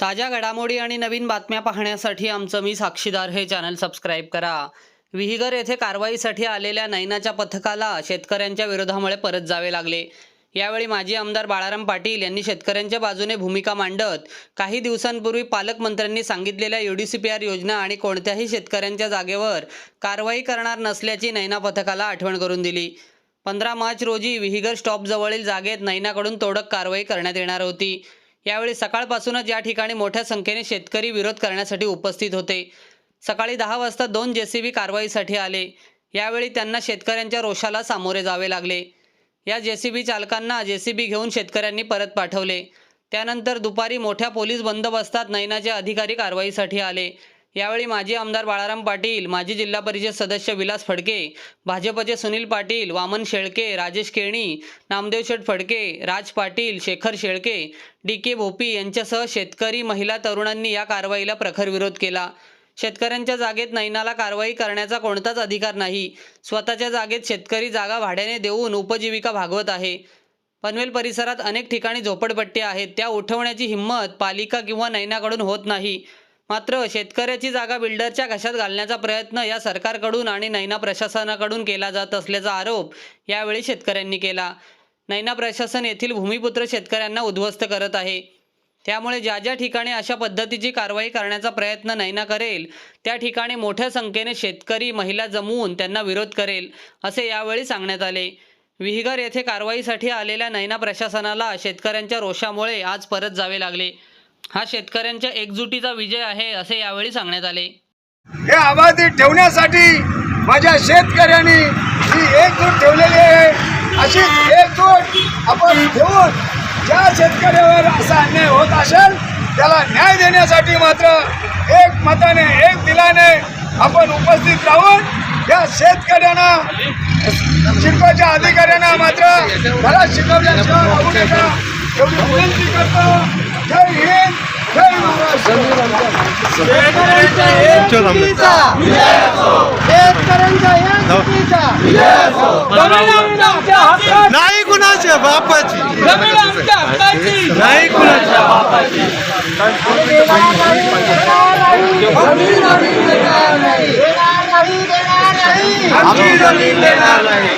ताज्या घडामोडी आणि नवीन बातम्या पाहण्यासाठी आमचं मी साक्षीदार हे चॅनल सबस्क्राईब करा. विहिगर येथे कारवाईसाठी आलेल्या नैनाच्या पथकाला शेतकऱ्यांच्या विरोधामुळे परत जावे लागले. यावेळी माजी आमदार बाळाराम पाटील यांनी शेतकऱ्यांच्या बाजूने भूमिका मांडत काही दिवसांपूर्वी पालकमंत्र्यांनी सांगितलेल्या युडीसीपीआर योजना आणि कोणत्याही शेतकऱ्यांच्या जागेवर कारवाई करणार नसल्याची नैना पथकाला आठवण करून दिली. पंधरा मार्च रोजी विहिगर स्टॉपजवळील जागेत नैनाकडून तोडक कारवाई करण्यात येणार होती. यावेळी सकाळपासूनच या ठिकाणी मोठ्या संख्येने शेतकरी विरोध करण्यासाठी उपस्थित होते. सकाळी दहा वाजता दोन जेसीबी कारवाईसाठी आले. यावेळी त्यांना शेतकऱ्यांच्या रोषाला सामोरे जावे लागले. या जेसीबी चालकांना जेसीबी घेऊन शेतकऱ्यांनी परत पाठवले. त्यानंतर दुपारी मोठ्या पोलीस बंदोबस्तात नैनाचे अधिकारी कारवाईसाठी आले. यावेळी माजी आमदार बाळाराम पाटील माजी जिल्हा परिषद सदस्य विलास फडके भाजपचे सुनील पाटील वामन शेळके राजेश केळणी नामदेव शेठ फडके राज पाटील शेखर शेळके डी के भोपी यांच्यासह शेतकरी महिला तरुणांनी या कारवाईला प्रखर विरोध केला. शेतकऱ्यांच्या जागेत नैनाला कारवाई करण्याचा कोणताच अधिकार नाही. स्वतःच्या जागेत शेतकरी जागा भाड्याने देऊन उपजीविका भागवत आहे. पनवेल परिसरात अनेक ठिकाणी झोपडपट्टी आहेत. त्या उठवण्याची हिंमत पालिका किंवा नैनाकडून होत नाही. मात्र शेतकऱ्याची जागा बिल्डरच्या घशात घालण्याचा प्रयत्न या सरकारकडून आणि नैना प्रशासनाकडून केला जात असल्याचा आरोप यावेळी शेतकऱ्यांनी केला. नैना प्रशासन येथील भूमिपुत्र शेतकऱ्यांना उद्ध्वस्त करत आहे. त्यामुळे ज्या ज्या ठिकाणी अशा पद्धतीची कारवाई करण्याचा प्रयत्न नैना करेल त्या ठिकाणी मोठ्या संख्येने शेतकरी महिला जमवून त्यांना विरोध करेल असे यावेळी सांगण्यात आले. विहिगर येथे कारवाईसाठी आलेल्या नैना प्रशासनाला शेतकऱ्यांच्या रोषामुळे आज परत जावे लागले. हा शेतकऱ्यांच्या एकजुटीचा विजय आहे असे यावेळी सांगण्यात आले. हे आबादी ठेवण्यासाठी माझ्या शेतकऱ्यांनी ही एकजूट ठेवलेली आहे. अशी एकजूट आपण ठेवून ज्या शेतकऱ्यावर असा अन्याय होत असेल त्याला न्याय देण्यासाठी मात्र एक मताने एक दिलाने आपण उपस्थित राहून या शेतकऱ्यांना शिकवायच्या अधिकाऱ्यांना मात्र मला शिकवल्याशिवाय राहू नका. एवढी विनंती करतो. जय हिंद. नाही कुणाच्या बापाची. नाही कुणाच्या नाही. आम्ही जमीन देणार नाही.